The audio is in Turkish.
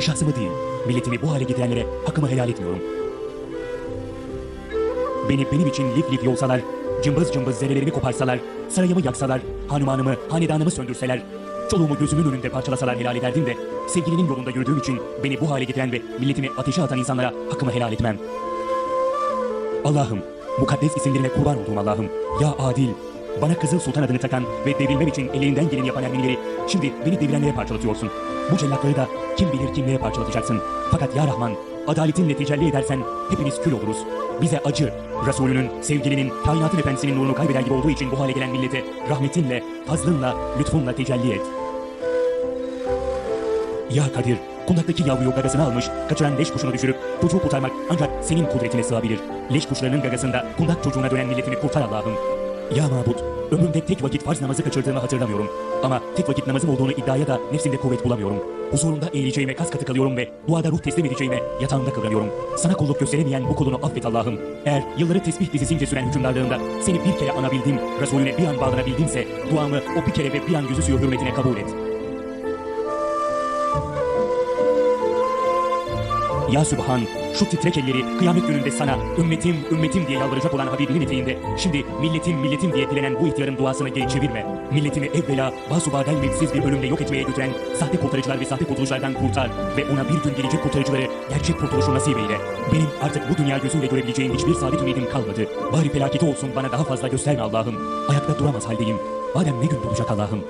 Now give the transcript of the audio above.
Şahsımı değil, milletimi bu hale getirenlere hakkımı helal etmiyorum. Beni benim için lif lif yolsalar, cımbız cımbız zerrelerimi koparsalar, sarayımı yaksalar, hanumanımı, hanedanımı söndürseler, çoluğumu gözümün önünde parçalasalar helal ederdim de, sevgilinin yolunda yürüdüğüm için beni bu hale getiren ve milletimi ateşe atan insanlara hakkımı helal etmem. Allah'ım, mukaddes isimlerine kurban olduğum Allah'ım, ya adil, bana Kızıl Sultan adını takan ve devrilmem için elinden geleni yapan Ermenileri şimdi beni devirenlere parçalatıyorsun. Bu cellatları da kim bilir kimlere parçalatacaksın. Fakat ya Rahman, adaletinle tecelli edersen hepimiz kül oluruz. Bize acı, Resulünün, sevgilinin, kainatın efendisinin nurunu kaybeder gibi olduğu için bu hale gelen millete rahmetinle, fazlınla, lütfunla tecelli et. Ya Kadir, kundaktaki yavruyu gagasına almış, kaçıran leş kuşunu düşürüp çocuğu kurtarmak ancak senin kudretine sığabilir. Leş kuşlarının gagasında kundak çocuğuna dönen milletini kurtar Allah'ım. Ya Mabut, ömrümde tek vakit farz namazı kaçırdığımı hatırlamıyorum. Ama tek vakit namazım olduğunu iddiaya da nefsimde kuvvet bulamıyorum. Huzurunda eğileceğime kas katı kalıyorum ve duada ruh teslim edeceğime yatağımda kıvranıyorum. Sana kulluk gösteremeyen bu kulunu affet Allah'ım. Eğer yılları tesbih dizisince süren hükümdarlığında seni bir kere anabildim, Resulüne bir an bağlanabildimse duamı o bir kere ve bir an yüzü suyu hürmetine kabul et. Ya Sübhan, şu titrek elleri kıyamet gününde sana ümmetim ümmetim diye yalvaracak olan Habibinin eteğinde şimdi milletim milletim diye dilenen bu ihtiyarın duasını geri çevirme. Milletimi evvela basubadel mevsiz bir ölümle yok etmeye götüren sahte kurtarıcılar ve sahte kurtuluşlardan kurtar ve ona bir gün gelecek kurtarıcıları gerçek kurtuluşu nasip eyle. Benim artık bu dünya gözüyle görebileceğim hiçbir sabit ümidim kalmadı. Bari felaketi olsun bana daha fazla gösterme Allah'ım. Ayakta duramaz haldeyim. Madem ne gün bulacak Allah'ım.